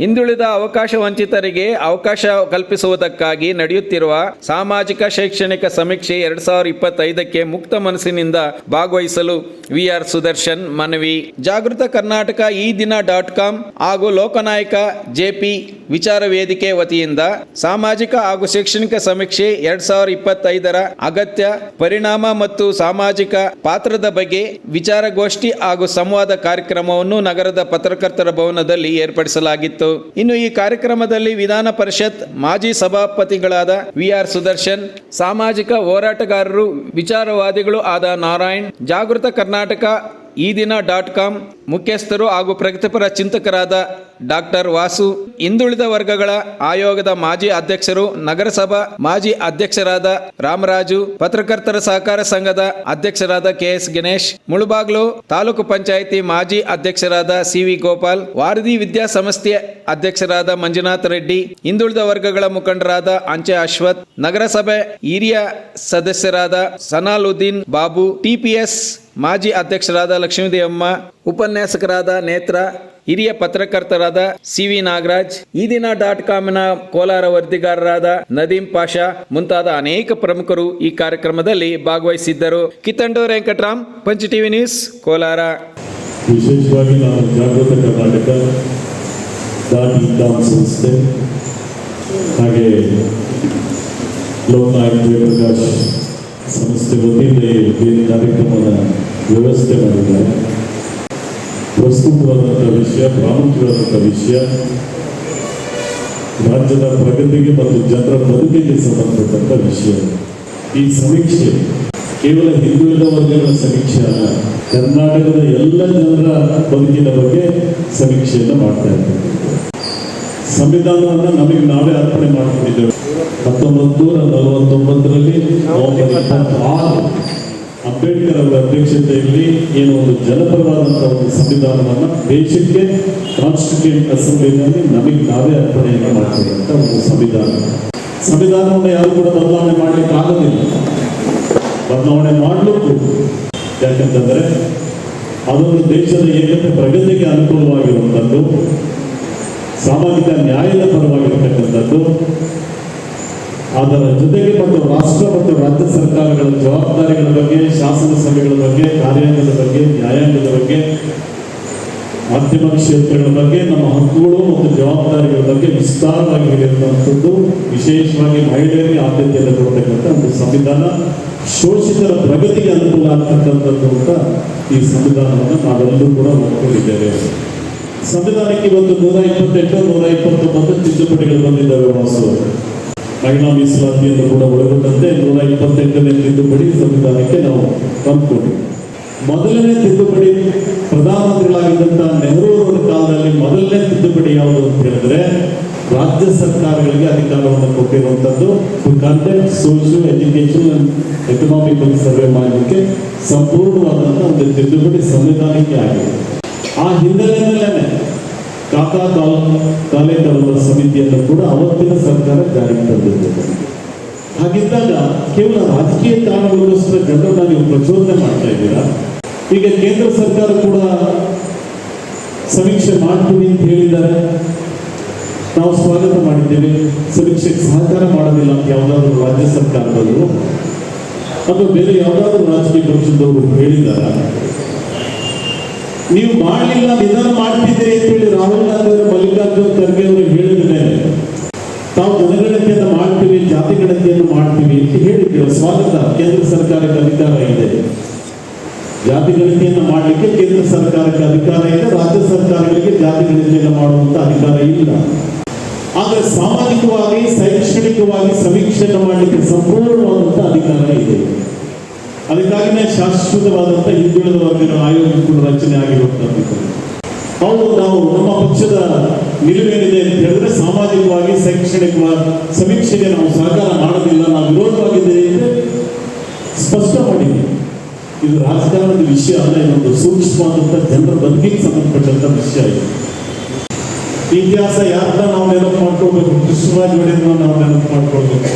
ಹಿಂದುಳಿದ ಅವಕಾಶ ವಂಚಿತರಿಗೆ ಅವಕಾಶ ಕಲ್ಪಿಸುವುದಕ್ಕಾಗಿ ನಡೆಯುತ್ತಿರುವ ಸಾಮಾಜಿಕ ಶೈಕ್ಷಣಿಕ ಸಮೀಕ್ಷೆ ಎರಡ್ ಸಾವಿರದ ಇಪ್ಪತ್ತೈದಕ್ಕೆ ಮುಕ್ತ ಮನಸ್ಸಿನಿಂದ ಭಾಗವಹಿಸಲು ವಿ ಆರ್ ಸುದರ್ಶನ್ ಮನವಿ. ಜಾಗೃತ ಕರ್ನಾಟಕ ಈ ದಿನ ಡಾಟ್ ಕಾಮ್ ಹಾಗೂ ಲೋಕನಾಯಕ ಜೆಪಿ ವಿಚಾರ ವೇದಿಕೆ ವತಿಯಿಂದ ಸಾಮಾಜಿಕ ಹಾಗೂ ಶೈಕ್ಷಣಿಕ ಸಮೀಕ್ಷೆ ಎರಡ್ ಸಾವಿರದ ಇಪ್ಪತ್ತೈದರ ಅಗತ್ಯ ಪರಿಣಾಮ ಮತ್ತು ಸಾಮಾಜಿಕ ಪಾತ್ರದ ಬಗ್ಗೆ ವಿಚಾರಗೋಷ್ಠಿ ಹಾಗೂ ಸಂವಾದ ಕಾರ್ಯಕ್ರಮವನ್ನು ನಗರದ ಪತ್ರಕರ್ತರ ಭವನದಲ್ಲಿ ಏರ್ಪಡಿಸಲಾಗಿತ್ತು. ಇನ್ನು ಈ ಕಾರ್ಯಕ್ರಮದಲ್ಲಿ ವಿಧಾನ ಪರಿಷತ್ ಮಾಜಿ ಸಭಾಪತಿಗಳಾದ ವಿ ಆರ್ ಸುದರ್ಶನ್, ಸಾಮಾಜಿಕ ಹೋರಾಟಗಾರರು, ವಿಚಾರವಾದಿಗಳು ಆದ ನಾರಾಯಣ್, ಜಾಗೃತ ಕರ್ನಾಟಕ ಈ ದಿನ ಡಾಟ್ ಕಾಮ್ ಮುಖ್ಯಸ್ಥರು ಹಾಗೂ ಪ್ರಗತಿಪರ ಚಿಂತಕರಾದ ಡಾಕ್ಟರ್ ವಾಸು, ಹಿಂದುಳಿದ ವರ್ಗಗಳ ಆಯೋಗದ ಮಾಜಿ ಅಧ್ಯಕ್ಷರು, ನಗರಸಭಾ ಮಾಜಿ ಅಧ್ಯಕ್ಷರಾದ ರಾಮರಾಜು, ಪತ್ರಕರ್ತರ ಸಹಕಾರ ಸಂಘದ ಅಧ್ಯಕ್ಷರಾದ ಕೆ ಎಸ್ ಗಣೇಶ್, ಮುಳುಬಾಗ್ಲು ತಾಲೂಕು ಪಂಚಾಯಿತಿ ಮಾಜಿ ಅಧ್ಯಕ್ಷರಾದ ಸಿ ವಿ ಗೋಪಾಲ್, ವಾರದಿ ವಿದ್ಯಾಸಂಸ್ಥೆ ಅಧ್ಯಕ್ಷರಾದ ಮಂಜುನಾಥ್ ರೆಡ್ಡಿ, ಹಿಂದುಳಿದ ವರ್ಗಗಳ ಮುಖಂಡರಾದ ಅಂಚೆ ಅಶ್ವಥ್, ನಗರಸಭೆ ಹಿರಿಯ ಸದಸ್ಯರಾದ ಸನಾಲುದ್ದೀನ್ ಬಾಬು, ಟಿಪಿಎಸ್ ಮಾಜಿ ಅಧ್ಯಕ್ಷರಾದ ಲಕ್ಷ್ಮೀದೇವಮ್ಮ, ಉಪನ್ಯಾಸಕರಾದ ನೇತ್ರ, ಹಿರಿಯ ಪತ್ರಕರ್ತರಾದ ಸಿ ವಿ ನಾಗರಾಜ್, ಈ ದಿನ ಡಾಟ್ ಕಾಮ್ನ ಕೋಲಾರ ವರದಿಗಾರರಾದ ನದೀಂ ಪಾಷಾ ಮುಂತಾದ ಅನೇಕ ಪ್ರಮುಖರು ಈ ಕಾರ್ಯಕ್ರಮದಲ್ಲಿ ಭಾಗವಹಿಸಿದ್ದರು. ಕಿತ್ತಂಡು ವೆಂಕಟರಾಮ್, ಪಂಚ ಟಿವಿ ನ್ಯೂಸ್, ಕೋಲಾರ. ವಿಶೇಷವಾಗಿ ನಾವು ಜಾಗೃತ ಕರ್ನಾಟಕ ಸಂಸ್ಥೆ, ಹಾಗೆ ಸಂಸ್ಥೆ ಕಾರ್ಯಕ್ರಮದ ವ್ಯವಸ್ಥೆ ಮಾಡಿದ್ದಾರೆ ಪ್ರಸ್ತುತವಾದಂಥ ವಿಷಯ ಪ್ರಾಮುಖ್ಯವಾದಂಥ ವಿಷಯ ರಾಜ್ಯದ ಪ್ರಗತಿಗೆ ಮತ್ತು ಜನರ ಬದುಕಿಗೆ ಸಂಬಂಧಪಟ್ಟಂಥ ವಿಷಯ. ಈ ಸಮೀಕ್ಷೆ ಕೇವಲ ಹಿಂದುಳಿದ ವರ್ಗಗಳ ಸಮೀಕ್ಷೆ ಅಲ್ಲ ಕರ್ನಾಟಕದ ಎಲ್ಲ ಜನರ ಬದುಕಿನ ಬಗ್ಗೆ ಸಮೀಕ್ಷೆಯನ್ನು ಮಾಡ್ತಾ ಇದ್ದಾರೆ ಸಂವಿಧಾನವನ್ನು ನಮಗೆ ನಾವೇ ಅರ್ಪಣೆ ಮಾಡಿಕೊಂಡಿದ್ದೇವೆ. ಹತ್ತೊಂಬತ್ತು ನೂರ ನಲವತ್ತೊಂಬತ್ತರಲ್ಲಿ ನವೆಂಬರ್ ಇಪ್ಪತ್ತಾರು. ಅಂಬೇಡ್ಕರ್ ಅವರ ಅಧ್ಯಕ್ಷತೆಯಲ್ಲಿ ಏನು ಒಂದು ಜನಪರವಾದಂತಹ ಒಂದು ಸಂವಿಧಾನವನ್ನು ದೇಶಕ್ಕೆ ಕಾನ್ಸ್ಟಿಟ್ಯೂಂಟ್ ಅಸೆಂಬ್ಲಿನಲ್ಲಿ ನಮಗೆ ನಾವೇ ಅರ್ಪಣೆಯನ್ನು ಮಾಡ್ತೀವಿ ಅಂತ ಒಂದು ಸಂವಿಧಾನ. ಸಂವಿಧಾನವನ್ನು ಯಾರು ಕೂಡ ಬದಲಾವಣೆ ಮಾಡಲಿಕ್ಕೆ ಆಗೋದಿಲ್ಲ ಬದಲಾವಣೆ ಮಾಡಲಿಕ್ಕೂ ಯಾಕಂತಂದ್ರೆ ಅದೊಂದು ದೇಶದ ಏಕತೆ ಪ್ರಗತಿಗೆ ಅನುಕೂಲವಾಗಿರುವಂಥದ್ದು ಸಾಮಾಜಿಕ ನ್ಯಾಯದ ಪರವಾಗಿರ್ತಕ್ಕಂಥದ್ದು ಅದರ ಜೊತೆಗೆ ಮತ್ತು ರಾಷ್ಟ್ರ ಮತ್ತು ರಾಜ್ಯ ಸರ್ಕಾರಗಳ ಜವಾಬ್ದಾರಿಗಳ ಬಗ್ಗೆ, ಶಾಸನ ಸಭೆಗಳ ಬಗ್ಗೆ, ಕಾರ್ಯಾಂಗದ ಬಗ್ಗೆ, ನ್ಯಾಯಾಂಗದ ಬಗ್ಗೆ, ಮಾಧ್ಯಮ ಕ್ಷೇತ್ರಗಳ ಬಗ್ಗೆ, ನಮ್ಮ ಹಕ್ಕುಗಳು ಮತ್ತು ಜವಾಬ್ದಾರಿಗಳ ಬಗ್ಗೆ ವಿಸ್ತಾರವಾಗಿ ಇರುವಂಥದ್ದು ವಿಶೇಷವಾಗಿ ಮಹಿಳೆಯರಿಗೆ ಆದ್ಯತೆಯನ್ನು ಕೊಡ್ತಕ್ಕಂಥ ಒಂದು ಸಂವಿಧಾನ, ಶೋಷಿತರ ಪ್ರಗತಿಗೆ ಅನುಕೂಲ ಆಗ್ತಕ್ಕಂಥದ್ದು ಅಂತ ಈ ಸಂವಿಧಾನವನ್ನು ನಾವೆಲ್ಲರೂ ಕೂಡ ನೋಡ್ಕೊಂಡಿದ್ದೇವೆ. ಸಂವಿಧಾನಕ್ಕೆ ಒಂದು ನೂರ ಇಪ್ಪತ್ತೆಂಟು, ನೂರ ಇಪ್ಪತ್ತೊಂಬತ್ತು ತಿದ್ದುಪಡಿಗಳು ಬಂದಿದ್ದಾವೆ ವಾಸು. ಮಹಿಳಾ ಮೀಸಲಾತಿಯನ್ನು ಕೂಡ ಒಳಗೊಂಡಂತೆ ನೂರ ಇಪ್ಪತ್ತೆಂಟನೇ ತಿದ್ದುಪಡಿ ಸಂವಿಧಾನಕ್ಕೆ ನಾವು ತಂದುಕೊಂಡ್ವಿ ಮೊದಲನೇ ತಿದ್ದುಪಡಿ ಪ್ರಧಾನಮಂತ್ರಿಗಳಾಗಿದ್ದಂತಹ ನೆಹರು ಅವರ ಕಾಲದಲ್ಲಿ ಮೊದಲನೇ ತಿದ್ದುಪಡಿ ಯಾವುದು ಅಂತ ಹೇಳಿದ್ರೆ ರಾಜ್ಯ ಸರ್ಕಾರಗಳಿಗೆ ಅಧಿಕಾರವನ್ನು ಕೊಟ್ಟಿರುವಂಥದ್ದು to conduct social education and economical survey ಮಾಡಲಿಕ್ಕೆ ಸಂಪೂರ್ಣವಾದಂತಹ ಒಂದು ತಿದ್ದುಪಡಿ ಸಂವಿಧಾನಕ್ಕೆ ಆಗಿದೆ. ಆ ಹಿನ್ನೆಲೆಯಲ್ಲೇ ಕಾಕಾ ಕಾಲ ಅವರ ಸಮಿತಿಯನ್ನು ಕೂಡ ಅವತ್ತಿನ ಸರ್ಕಾರ ಜಾರಿಗೆ ತಂದಿದೆ. ಹಾಗಿದ್ದಾಗ ಕೇವಲ ರಾಜಕೀಯ ಕಾರಣಗಳಿಗೋಸ್ಕರ ಜನರನ್ನ ನೀವು ಪ್ರಚೋದನೆ ಮಾಡ್ತಾ ಇದ್ದೀರಾ? ಈಗ ಕೇಂದ್ರ ಸರ್ಕಾರ ಕೂಡ ಸಮೀಕ್ಷೆ ಮಾಡ್ತೀವಿ ಅಂತ ಹೇಳಿದ್ದಾರೆ. ನಾವು ಸ್ವಾಗತ ಮಾಡಿದ್ದೇವೆ. ಸಮೀಕ್ಷೆಗೆ ಸಹಕಾರ ಮಾಡೋದಿಲ್ಲ ಅಂತ ಯಾವುದಾದ್ರೂ ರಾಜ್ಯ ಸರ್ಕಾರದವರು. ಅಥವಾ ಬೇರೆ ಯಾವುದಾದ್ರೂ ರಾಜಕೀಯ ಪಕ್ಷದವರು ಹೇಳಿದಾರ ನೀವು ಮಾಡಲಿಲ್ಲ ನಿಧಾನ ಮಾಡ್ತಿದ್ದೀರಿ ಅಂತ ಹೇಳಿ ರಾಹುಲ್ ಗಾಂಧಿ ಅವರು ಮಲ್ಲಿಕಾರ್ಜುನ್ ಖರ್ಗೆ ಅವರು ಹೇಳಿದ ಮೇಲೆ, ತಾವು ಜನಗಣತಿಯನ್ನು ಮಾಡ್ತೀವಿ, ಜಾತಿ ಗಣತಿಯನ್ನು ಮಾಡ್ತೀವಿ ಅಂತ ಹೇಳಿದ್ದೇವೆ ಸ್ವಾಗತ. ಕೇಂದ್ರ ಸರ್ಕಾರಕ್ಕೆ ಅಧಿಕಾರ ಇದೆ. ಜಾತಿ ಗಣತಿಯನ್ನು ಮಾಡಲಿಕ್ಕೆ ಕೇಂದ್ರ ಸರ್ಕಾರಕ್ಕೆ ಅಧಿಕಾರ ಇದೆ. ರಾಜ್ಯ ಸರ್ಕಾರಗಳಿಗೆ ಜಾತಿ ಗಣತಿಯನ್ನು ಮಾಡುವಂತ ಅಧಿಕಾರ ಇಲ್ಲ. ಆದರೆ ಸಾಮಾಜಿಕವಾಗಿ, ಶೈಕ್ಷಣಿಕವಾಗಿ ಸಮೀಕ್ಷೆಯನ್ನು ಮಾಡಲಿಕ್ಕೆ ಸಂಪೂರ್ಣವಾದಂತಹ ಅಧಿಕಾರ ಇದೆ. ಅದಕ್ಕಾಗಿನೇ ಶಾಶ್ವತವಾದಂಥ ಹಿಂದುಳಿದ ವರ್ಗದ ಆಯೋಗ ರಚನೆ ಆಗಿರುವಂಥದ್ದು ಹೌದು, ನಾವು ನಮ್ಮ ಪಕ್ಷದ ನಿಲುವೇನಿದೆ ಅಂತ ಹೇಳಿದ್ರೆ ಸಾಮಾಜಿಕವಾಗಿ, ಶೈಕ್ಷಣಿಕವಾಗಿ ಸಮೀಕ್ಷೆಗೆ ನಾವು ಸಹಕಾರ ಮಾಡೋದಿಲ್ಲ, ನಾವು ವಿರೋಧವಾಗಿದ್ದೇವೆ ಅಂದರೆ ಸ್ಪಷ್ಟ ಮಾಡಿದೆ ಇದು ರಾಜಕಾರಣದ ವಿಷಯ ಅಲ್ಲ ಇದೊಂದು ಸೂಕ್ಷ್ಮವಾದಂಥ ಜನರ ಬದುಕಿಗೆ ಸಂಬಂಧಪಟ್ಟಂತ ವಿಷಯ ಇದು. ಇತಿಹಾಸ ಯಾರನ್ನ ನಾವು ನೆನಪು ಮಾಡ್ಕೊಳ್ಬೇಕು? ಕೃಷ್ಣರಾಜ ಒಡೆಯರ್ನ ನಾವು ನೆನಪು ಮಾಡ್ಕೊಳ್ಬೇಕು.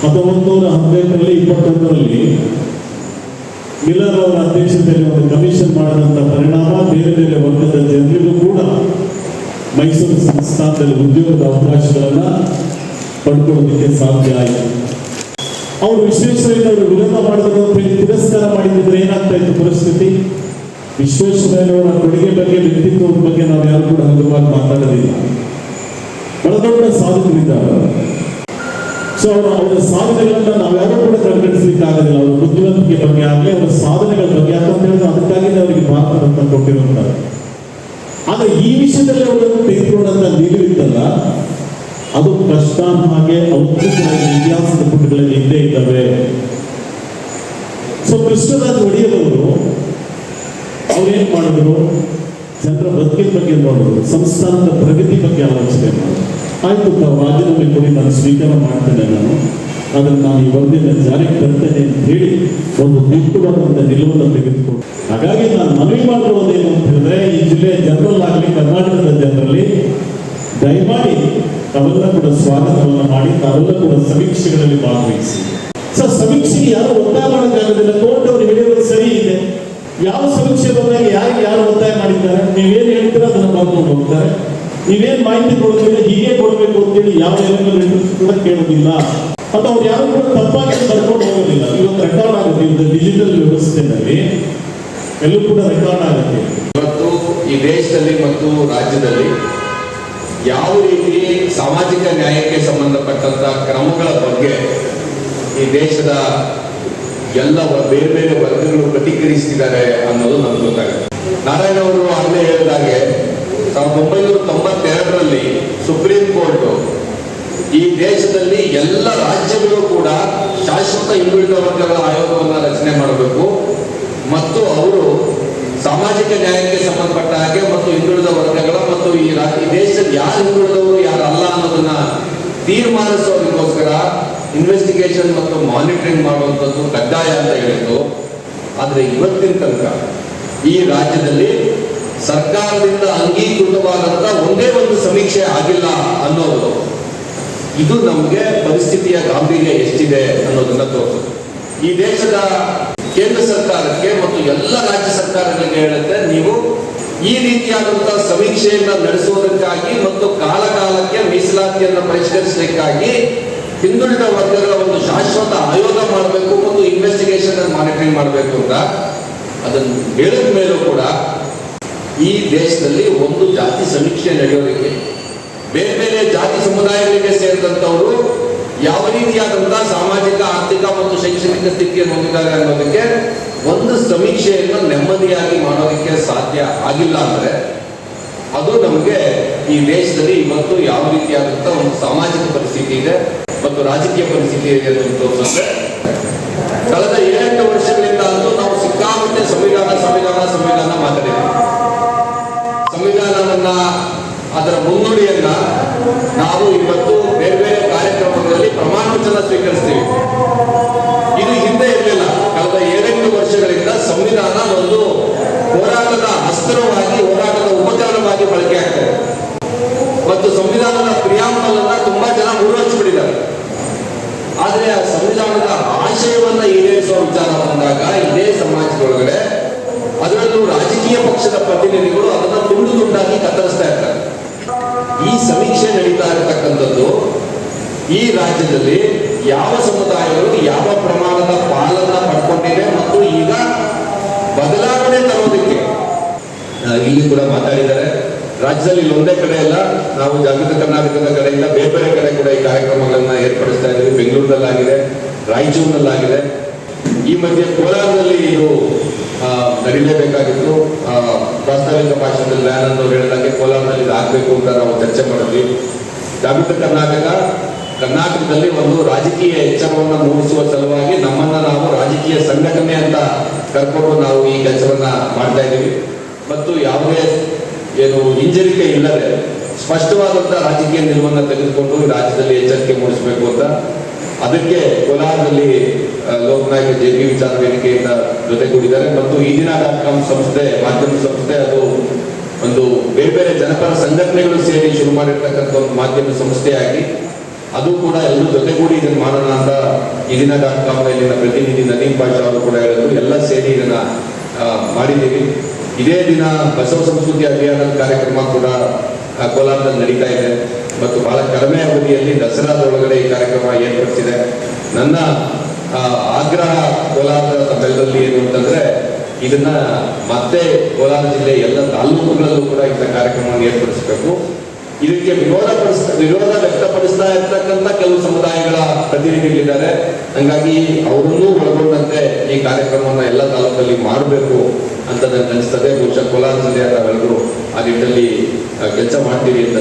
ಹತ್ತೊಂಬತ್ತು ನೂರ ಹದಿನೆಂಟರಲ್ಲಿ ಇಪ್ಪತ್ತೊಂದರಲ್ಲಿ ಮಿಲ್ಲರ್ ಅವರ ಅಧ್ಯಕ್ಷತೆಯಲ್ಲಿ ಒಂದು ಕಮಿಷನ್ ಮಾಡಿದಂಥ ಪರಿಣಾಮ ಬೇರೆ ಬೇರೆ ವರ್ಗದ ಜನರಿಗೂ ಕೂಡ ಮೈಸೂರು ಸಂಸ್ಥಾನದಲ್ಲಿ ಉದ್ಯೋಗದ ಅವಕಾಶಗಳನ್ನ ಪಡ್ಕೊಳ್ಳೋದಕ್ಕೆ ಸಾಧ್ಯ ಆಯಿತು. ಅವರು ವಿಶ್ವೇಶ್ವರಯ್ಯನವರು ವಿರೋಧ ಮಾಡಿದ್ರು ಅಂತ ತಿರಸ್ಕಾರ ಮಾಡಿದ್ರೆ ಏನಾಗ್ತಾ ಇತ್ತು ಪರಿಸ್ಥಿತಿ? ವಿಶ್ವೇಶ್ವರಯ್ಯನವರ ಕೊಡುಗೆ ಬಗ್ಗೆ, ವ್ಯಕ್ತಿತ್ವದ ಬಗ್ಗೆ ನಾವು ಯಾರು ಕೂಡ ಹಗುರವಾಗಿ ಮಾತಾಡೋದಿಲ್ಲ. ಬಹಳ ದೊಡ್ಡ ಸಾಧಕರಿದ್ದಾರೆ ಸೊ ಅವರ ಅವರ ಸಾಧನೆಗಳನ್ನ ನಾವ್ಯಾರು ಕೂಡ ಕಡೆಗಣಿಸ್ಲಿಕ್ಕೆ ಆಗೋದಿಲ್ಲ ಅವರ ಬುದ್ಧಿವಂತಿಕೆ ಬಗ್ಗೆ ಆಗಲಿ, ಅವರ ಸಾಧನೆಗಳ ಬಗ್ಗೆ ಯಾಕಂತ ಹೇಳಿದ್ರೆ ಅದಕ್ಕಾಗಿ ಅವರಿಗೆ ಭಾರತ ರತ್ನ ಆದರೆ ಈ ವಿಷಯದಲ್ಲಿ ಅವರನ್ನು ತೆಗೆದುಕೊಂಡಂತ ನಿಲುವಿತ್ತಲ್ಲ ಅದು ಕಷ್ಟ ಹಾಗೆ ಔಪಚಾರಿಕ ಇತಿಹಾಸದ ಪುಟಗಳಲ್ಲಿ ಇದ್ದೇ ಇದ್ದಾವೆ. ಸೊ ಕೃಷ್ಣರಾಜ್ ಒಡೆಯರವರು ಅವ್ರೇನ್ ಮಾಡಿದ್ರು? ಜನರ ಬದುಕಿನ ಬಗ್ಗೆ ನೋಡಿದ್ರು, ಸಂಸ್ಥಾನದ ಪ್ರಗತಿ ಬಗ್ಗೆ ಆಲೋಚನೆ ಮಾಡಿದ್ರು. ಆಯ್ತು ರಾಜೀನಾಮೆ ಕೊಡಿ, ನಾನು ಸ್ವೀಕಾರ ಮಾಡ್ತೇನೆ ನಾನು. ಅದನ್ನು ನಾನು ಈ ವರದಿಯನ್ನು ಜಾರಿಗೆ ತರ್ತೇನೆ ಅಂತ ಹೇಳಿ ಒಂದು ದಿಟ್ಟವಾದಂಥ ನಿಲುವನ್ನು ತೆಗೆದುಕೊಂಡು ಹಾಗಾಗಿ ನಾನು ಮನವಿ ಮಾಡಿರೋದೇನು ಅಂತ ಹೇಳಿದ್ರೆ, ಈ ಜಿಲ್ಲೆಯ ಜನರಲ್ ಆಗಲಿ, ಕರ್ನಾಟಕದ ಜನರಲ್ಲಿ ದಯಮಾಡಿ ತಾವೆಲ್ಲ ಕೂಡ ಸ್ವಾಗತವನ್ನು ಮಾಡಿ, ತಾವೆಲ್ಲ ಕೂಡ ಸಮೀಕ್ಷೆಗಳಲ್ಲಿ ಭಾಗವಹಿಸಿ. ಸರ್, ಸಮೀಕ್ಷೆಗೆ ಯಾರು ಒತ್ತಾಯ ಮಾಡೋಕ್ಕಾಗೋದಿಲ್ಲ? ಕೋರ್ಟ್ ಅವರು ಹೇಳಿರೋದು ಸರಿ ಇದೆ. ಯಾವ ಸಮೀಕ್ಷೆ ಬಂದಾಗ ಯಾರಿಗೆ ಯಾರು ಒತ್ತಾಯ ಮಾಡಿದ್ದಾರೆ? ನೀವೇನು ಹೇಳ್ತೀರಾ ನೀವೇನ್ ಮಾಹಿತಿ ಕೊಡ್ತೀರಿ, ಹೀಗೆ ಕೊಡಬೇಕು ಅಂತೇಳಿ ಯಾವ ಕೂಡ ಕೇಳೋದಿಲ್ಲ. ಅಥವಾ ಅವ್ರು ಯಾರು ಕೂಡ ತಪ್ಪಾಗಿ ಬರ್ಕೊಂಡು ಹೋಗೋದಿಲ್ಲ. ಇವತ್ತು ರೆಕಾರ್ಡ್ ಆಗುತ್ತೆ ಇವತ್ತು ಡಿಜಿಟಲ್ ವ್ಯವಸ್ಥೆಯಲ್ಲಿ ಎಲ್ಲೂ ಕೂಡ ರೆಕಾರ್ಡ್ ಆಗುತ್ತೆ. ಇವತ್ತು ಈ ದೇಶದಲ್ಲಿ ಮತ್ತು ರಾಜ್ಯದಲ್ಲಿ ಯಾವ ರೀತಿ ಸಾಮಾಜಿಕ ನ್ಯಾಯಕ್ಕೆ ಸಂಬಂಧಪಟ್ಟಂತ ಕ್ರಮಗಳ ಬಗ್ಗೆ ಈ ದೇಶದ ಎಲ್ಲ ಬೇರೆ ಬೇರೆ ವರ್ಗಗಳು ಪ್ರತಿಕ್ರಿಯಿಸ್ತಿದ್ದಾರೆ ಅನ್ನೋದು ನಮ್ಗೆ ಗೊತ್ತಾಗುತ್ತೆ. ನಾರಾಯಣ ಅವರು ಆಗಲೇ ಹೇಳಿದಾಗೆ ಸಾವಿರದ ಒಂಬೈನೂರ ತೊಂಬತ್ತೆರಡರಲ್ಲಿ ಸುಪ್ರೀಂ ಕೋರ್ಟ್ ಈ ದೇಶದಲ್ಲಿ ಎಲ್ಲ ರಾಜ್ಯಗಳು ಕೂಡ ಶಾಶ್ವತ ಹಿಂದುಳಿದ ವರ್ಗಗಳ ಆಯೋಗವನ್ನು ರಚನೆ ಮಾಡಬೇಕು. ಮತ್ತು ಅವರು ಸಾಮಾಜಿಕ ನ್ಯಾಯಕ್ಕೆ ಸಂಬಂಧಪಟ್ಟ ಹಾಗೆ ಮತ್ತು ಹಿಂದುಳಿದ ವರ್ಗಗಳ ಮತ್ತು ಈ ದೇಶದಲ್ಲಿ ಯಾರು ಹಿಂದುಳಿದವರು ಅಲ್ಲ ಅನ್ನೋದನ್ನ ತೀರ್ಮಾನಿಸೋದಕ್ಕೋಸ್ಕರ ಇನ್ವೆಸ್ಟಿಗೇಷನ್ ಮತ್ತು ಮಾನಿಟರಿಂಗ್ ಮಾಡುವಂಥದ್ದು ಕಡ್ಡಾಯ ಅಂತ ಹೇಳಿದ್ದು. ಆದರೆ ಇವತ್ತಿನ ತನಕ ಈ ರಾಜ್ಯದಲ್ಲಿ ಸಮೀಕ್ಷೆ ಆಗಿಲ್ಲ ಅನ್ನೋದು. ಇದು ನಮಗೆ ಪರಿಸ್ಥಿತಿಯ ಗಾಂಭೀರ್ಯ ಎಷ್ಟಿದೆ ಅನ್ನೋದನ್ನ ತೋರಿಸುತ್ತೆ ಈ ದೇಶದ ಕೇಂದ್ರ ಸರ್ಕಾರಕ್ಕೆ ಮತ್ತು ಎಲ್ಲ ರಾಜ್ಯ ಸರ್ಕಾರಗಳಿಗೆ ಹೇಳುತ್ತೆ, ನೀವು ಈ ರೀತಿಯಾದಂತಹ ಸಮೀಕ್ಷೆಯನ್ನ ನಡೆಸುವುದಕ್ಕಾಗಿ ಮತ್ತು ಕಾಲಕಾಲಕ್ಕೆ ಮೀಸಲಾತಿಯನ್ನು ಪರಿಷ್ಕರಿಸಲಿಕ್ಕಾಗಿ ಹಿಂದುಳಿದ ವರ್ಗಗಳ ಒಂದು ಶಾಶ್ವತ ಆಯೋಗ ಮಾಡಬೇಕು ಮತ್ತು ಇನ್ವೆಸ್ಟಿಗೇಷನ್ ಮಾನಿಟರಿಂಗ್ ಮಾಡಬೇಕು ಅಂತ. ಅದನ್ನು ಹೇಳಿದ ಮೇಲೂ ಕೂಡ ಈ ದೇಶದಲ್ಲಿ ಒಂದು ಜಾತಿ ಸಮೀಕ್ಷೆ ನಡೆಯೋದಕ್ಕೆ ಬೇರೆ ಬೇರೆ ಜಾತಿ ಸಮುದಾಯಗಳಿಗೆ ಸೇರಿದಂತವರು ಯಾವ ರೀತಿಯಾದಂತಹ ಸಾಮಾಜಿಕ, ಆರ್ಥಿಕ ಮತ್ತು ಶೈಕ್ಷಣಿಕ ಸ್ಥಿತಿಯನ್ನು ಹೊಂದಿದ್ದಾರೆ ಅನ್ನೋದಕ್ಕೆ ಒಂದು ಸಮೀಕ್ಷೆಯನ್ನು ನೆಮ್ಮದಿಯಾಗಿ ಮಾಡೋದಕ್ಕೆ ಸಾಧ್ಯ ಆಗಿಲ್ಲ ಅಂದ್ರೆ ಅದು ನಮಗೆ ಈ ದೇಶದಲ್ಲಿ ಇವತ್ತು ಯಾವ ರೀತಿಯಾದಂತಹ ಒಂದು ಸಾಮಾಜಿಕ ಪರಿಸ್ಥಿತಿ ಇದೆ ಮತ್ತು ರಾಜಕೀಯ ಪರಿಸ್ಥಿತಿ ಇದೆ ತೋರಿಸುತ್ತೆ. ಕಳೆದ ಏಳೆಂಟು ವರ್ಷಗಳಿಂದ ಅಂತೂ ನಾವು ಸಿಕ್ಕಾಪಟ್ಟೆ ಸಂವಿಧಾನ ಸಂವಿಧಾನ ನಾವು ಇವತ್ತು ಬೇರೆ ಬೇರೆ ಕಾರ್ಯಕ್ರಮಗಳಲ್ಲಿ ಪ್ರಮಾಣ ವಚನ ಸ್ವೀಕರಿಸ್ತೀವಿ ಇದು ಹಿಂದೆ ಇರಲಿಲ್ಲ ಕಳೆದ ಏಳೆಂಟು ವರ್ಷಗಳಿಂದ ಸಂವಿಧಾನ ಒಂದು ಹೋರಾಟದ ಅಸ್ತ್ರವಾಗಿ ಹೋರಾಟದ ಉಪಕರಣವಾಗಿ ಬಳಕೆ ಆಗ್ತದೆ ಮತ್ತು ಸಂವಿಧಾನದ ಪ್ರಿಯಾಂಬಲ್ ಅನ್ನ ತುಂಬಾ ಜನ ಮುರುಹಚ್ಚಿಬಿಟ್ಟಿದ್ದಾರೆ ಆದ್ರೆ ಆ ಸಂವಿಧಾನದ ಆಶಯವನ್ನ ಈಡೇರಿಸುವ ವಿಚಾರ ಬಂದಾಗ ಇದೇ ಸಮಾಜದೊಳಗಡೆ ಅದರಲ್ಲೂ ರಾಜಕೀಯ ಪಕ್ಷದ ಪ್ರತಿನಿಧಿಗಳು ಅದನ್ನ ತುಂಡು ತುಂಡಾಗಿ ಕತ್ತರಿಸ್ತಾ ಇರ್ತಾರೆ ಈ ಸಮೀಕ್ಷೆ ನಡೀತಾ ಇರತಕ್ಕಂಥದ್ದು ಈ ರಾಜ್ಯದಲ್ಲಿ ಯಾವ ಸಮುದಾಯಗಳು ಯಾವ ಪ್ರಮಾಣದ ಪಾಲನ್ನ ಪಡ್ಕೊಂಡಿವೆ ಮತ್ತು ಈಗ ಬದಲಾವಣೆ ತರೋದಕ್ಕೆ ಇಲ್ಲಿ ಕೂಡ ಮಾತಾಡಿದ್ದಾರೆ. ರಾಜ್ಯದಲ್ಲಿ ಒಂದೇ ಕಡೆ ಅಲ್ಲ, ನಾವು ಜಾಗೃತ ಕರ್ನಾಟಕದ ಕಡೆಯಿಂದ ಬೇರೆ ಬೇರೆ ಕಡೆ ಕೂಡ ಈ ಕಾರ್ಯಕ್ರಮಗಳನ್ನ ಏರ್ಪಡಿಸ್ತಾ ಇದ್ದೀವಿ. ಬೆಂಗಳೂರಿನಲ್ಲಾಗಿದೆ, ರಾಯಚೂರಿನಲ್ಲಾಗಿದೆ. ಈ ಮಧ್ಯೆ ಕೋಲಾರದಲ್ಲಿ ಇದು ನಡೀಲೇಬೇಕಾಗಿತ್ತು. ಪ್ರಾಸ್ತಾವಿಕ ಭಾಷಣದಲ್ಲಿ ಬ್ಯಾನ್ ಅನ್ನು ಹೇಳಿದಾಗೆ ಕೋಲಾರದಲ್ಲಿ ಇದು ಆಗ್ಬೇಕು ಅಂತ ನಾವು ಚರ್ಚೆ ಮಾಡಿದ್ವಿ. ಜಾಗೃತ ಕರ್ನಾಟಕ ಕರ್ನಾಟಕದಲ್ಲಿ ಒಂದು ರಾಜಕೀಯ ಎಚ್ಚರವನ್ನು ಮೂಡಿಸುವ ಸಲುವಾಗಿ ನಮ್ಮನ್ನ ನಾವು ರಾಜಕೀಯ ಸಂಘಟನೆ ಅಂತ ಕರ್ಕೊಂಡು ನಾವು ಈ ಕೆಲಸವನ್ನ ಮಾಡ್ತಾ ಇದ್ದೀವಿ. ಮತ್ತು ಯಾವುದೇ ಏನು ಹಿಂಜರಿಕೆ ಇಲ್ಲದೆ ಸ್ಪಷ್ಟವಾದಂತಹ ರಾಜಕೀಯ ನಿಲುವನ್ನು ತೆಗೆದುಕೊಂಡು ರಾಜ್ಯದಲ್ಲಿ ಎಚ್ಚರಿಕೆ ಮೂಡಿಸಬೇಕು ಅಂತ. ಅದಕ್ಕೆ ಕೋಲಾರದಲ್ಲಿ ಲೋಕನಾಯಕ ಜೆ ಪಿ ವಿಚಾರ ವೇದಿಕೆಯಿಂದ ಜೊತೆಗೂಡಿದ್ದಾರೆ. ಮತ್ತು ಈ ದಿನ ಡಾಟ್ ಕಾಮ್ ಸಂಸ್ಥೆ, ಮಾಧ್ಯಮ ಸಂಸ್ಥೆ, ಅದು ಒಂದು ಬೇರೆ ಬೇರೆ ಜನಪರ ಸಂಘಟನೆಗಳು ಸೇರಿ ಶುರು ಮಾಡಿರ್ತಕ್ಕಂಥ ಒಂದು ಮಾಧ್ಯಮ ಸಂಸ್ಥೆಯಾಗಿ ಅದು ಕೂಡ ಎಲ್ಲರೂ ಜೊತೆಗೂಡಿ ಇದನ್ನು ಮಾಡೋಣ ಅಂತ ಇದಿನ ದಿನ ಡಾಟ್ ಕಾಮ್ ಇಲ್ಲಿನ ಪ್ರತಿನಿಧಿ ನದೀಮ್ ಪಾಷಾ ಅವರು ಕೂಡ ಹೇಳಿದ್ರು. ಎಲ್ಲ ಸೇರಿ ಇದನ್ನ ಮಾಡಿದ್ದೀವಿ. ಇದೇ ದಿನ ಬಸವ ಸಂಸ್ಕೃತಿ ಅಭಿಯಾನದ ಕಾರ್ಯಕ್ರಮ ಕೂಡ ಕೋಲಾರದಲ್ಲಿ ನಡೀತಾ ಇದೆ. ಮತ್ತು ಬಹಳ ಕಡಿಮೆ ಅವಧಿಯಲ್ಲಿ ದಸರಾದೊಳಗಡೆ ಈ ಕಾರ್ಯಕ್ರಮ ಏರ್ಪಡಿಸಿದೆ. ನನ್ನ ಆಗ್ರಹ ಕೋಲಾರದ ತಮ್ಮೆಲ್ಲರಲ್ಲಿ ಏನು ಅಂತಂದ್ರೆ, ಇದನ್ನ ಮತ್ತೆ ಕೋಲಾರ ಜಿಲ್ಲೆ ಎಲ್ಲ ತಾಲೂಕುಗಳಲ್ಲೂ ಕೂಡ ಇಂಥ ಕಾರ್ಯಕ್ರಮವನ್ನು ಏರ್ಪಡಿಸಬೇಕು. ಇದಕ್ಕೆ ವಿರೋಧ ವಿರೋಧ ವ್ಯಕ್ತಪಡಿಸ್ತಾ ಇರ್ತಕ್ಕಂಥ ಕೆಲವು ಸಮುದಾಯಗಳ ಪ್ರತಿನಿಧಿಗಳಿದ್ದಾರೆ. ಹಂಗಾಗಿ ಅವರನ್ನೂ ಒಳಗೊಂಡಂತೆ ಈ ಕಾರ್ಯಕ್ರಮವನ್ನು ಎಲ್ಲ ತಾಲೂಕಲ್ಲಿ ಮಾಡಬೇಕು ಅಂತ ನನಗೆ ಅನಿಸ್ತದೆ. ಬಹುಶಃ ಕೋಲಾರ ಜಿಲ್ಲೆಯ ತಾವೆಲ್ಲರೂ ಆ ನಿಟ್ಟಿನಲ್ಲಿ ಕೆಲಸ ಮಾಡ್ತೀವಿ ಅಂತ